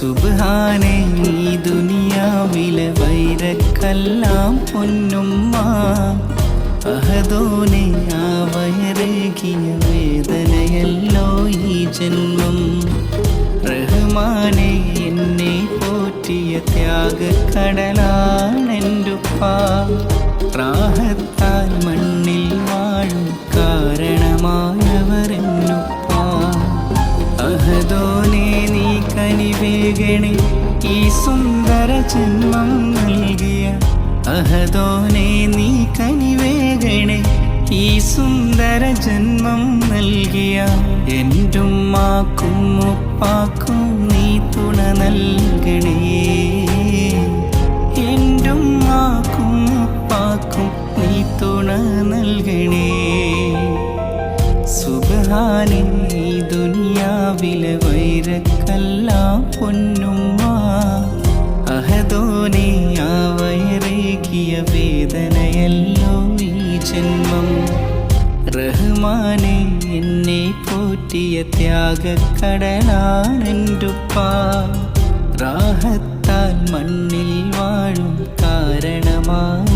സുബാനെ ഈ ദുനിയാവിലെ വൈരക്കെല്ലാം പൊന്നുമ്മ. അഹദോനെ ആ വയറേകിയ വേദനയല്ലോ ഈ ജന്മം. റഹ്മാനെ എന്നെ പോറ്റിയ ത്യാഗക്കടലാണെന്റുപ്പ കനിവേഗണേ ഈ സുന്ദര ജന്മം നൽകിയ അഹദോനെ നീ കനിവേഗണി ഈ സുന്ദര ജന്മം നൽകിയ എന്റുമ്മാക്കും ഉപ്പാക്കും നീ തുണ നൽകണേ. എന്റുമ്മാക്കും ഉപ്പാക്കും നീ തുണ നൽകണേ. സുബാനെ വൈരക്കല്ല പൊന്നുമ്മ. അഹദോനെ ആ വയറേകിയ വേദനയല്ലോ ഈ ജന്മം. റഹ്മാനെ എന്നെ പോറ്റിയ ത്യാഗക്കടലാണെന്റുപ്പ റാഹത്താൽ മണ്ണിൽ വാഴും കാരണമായവരെന്നുപ്പ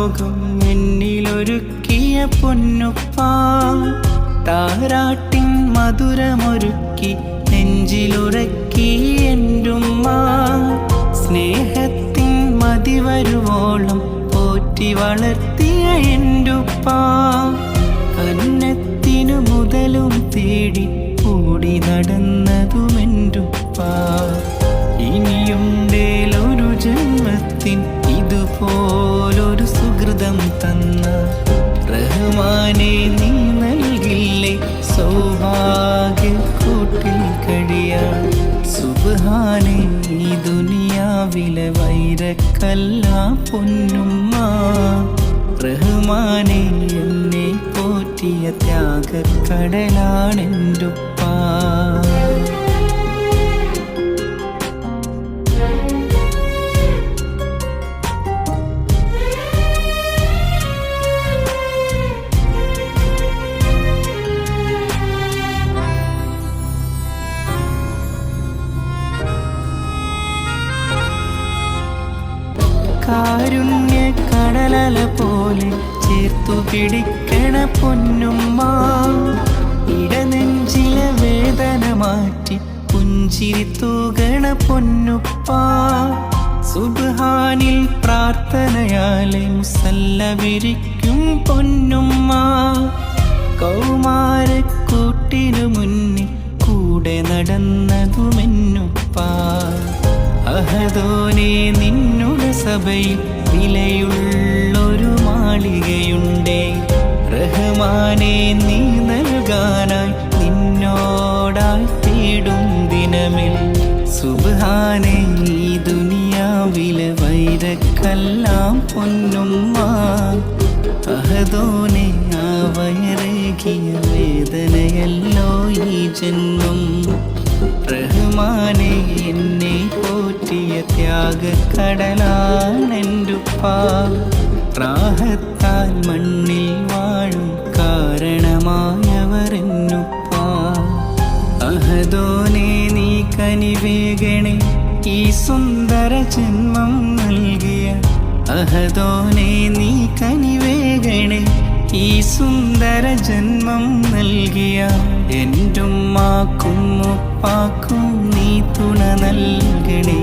ലോകം എന്നിലൊരുക്കിയ പൊന്നുപ്പാ. താരാട്ടിൻ മധുരമൊരുക്കി നെഞ്ചിലുറക്കി എന്റുമ്മ സ്നേഹത്തിൻ മതിവരുവോളം പോറ്റി വളർത്തിയ എന്റുപ്പ കന്നത്തിനു മുതലും തേടി കൂടി നടന്നതുമെന്റുപ്പ ഇനിയുണ്ടേലൊരു ജന്മത്തിൻ വൈരക്കല്ല പൊന്നുമ്മ. റഹ്മാനെ എന്നെ പോറ്റിയ ത്യാഗക്കടലാണെന്റുപ്പ കടലല പോലെ ചേർത്തു പിടിക്കണ പൊന്നുമ്മ. ഇടനെഞ്ചിലെ വേദന മാറ്റി പുഞ്ചിരി തൂകണ പൊന്നുപ്പ. സുബാനിൽ പ്രാർത്ഥനയാലെ മുസല്ല വിരിക്കും പൊന്നുമ്മ. കൗമാരക്കൂട്ടിനു മുന്നിൽ കൂടെ നടന്നതുമെന്നുപ്പ. അഹദോനെ നിന്നുടെ സഭയിൽ വിലയുള്ളൊരു മാളികയുണ്ടേ. റഹ്മാനെ നീ നൽകാനായി നിന്നോടായി തേടും ദിനമിൽ. സുബാനെ ഈ ദുനിയാവിലെ വൈരക്കെല്ലാം പൊന്നുമ്മ. അഹദോനെ ആ വയറേകിയ വേദനയല്ലോ ഈ ജന്മം. പോറ്റിയ ത്യാഗക്കടലാണെന്റുപ്പ റാഹത്താൽ മണ്ണിൽ വാഴും കാരണമായവരെന്നുപ്പ? അഹദോനെ നീ കനിവേഗണെ ഈ സുന്ദര ജന്മം നൽകിയ അഹദോനെ നീ കനിവേഗണെ ഈ സുന്ദര ജന്മം നൽകിയ എന്റുമ്മാക്കും ഉപ്പാക്കും നീ തുണ നൽകണേ.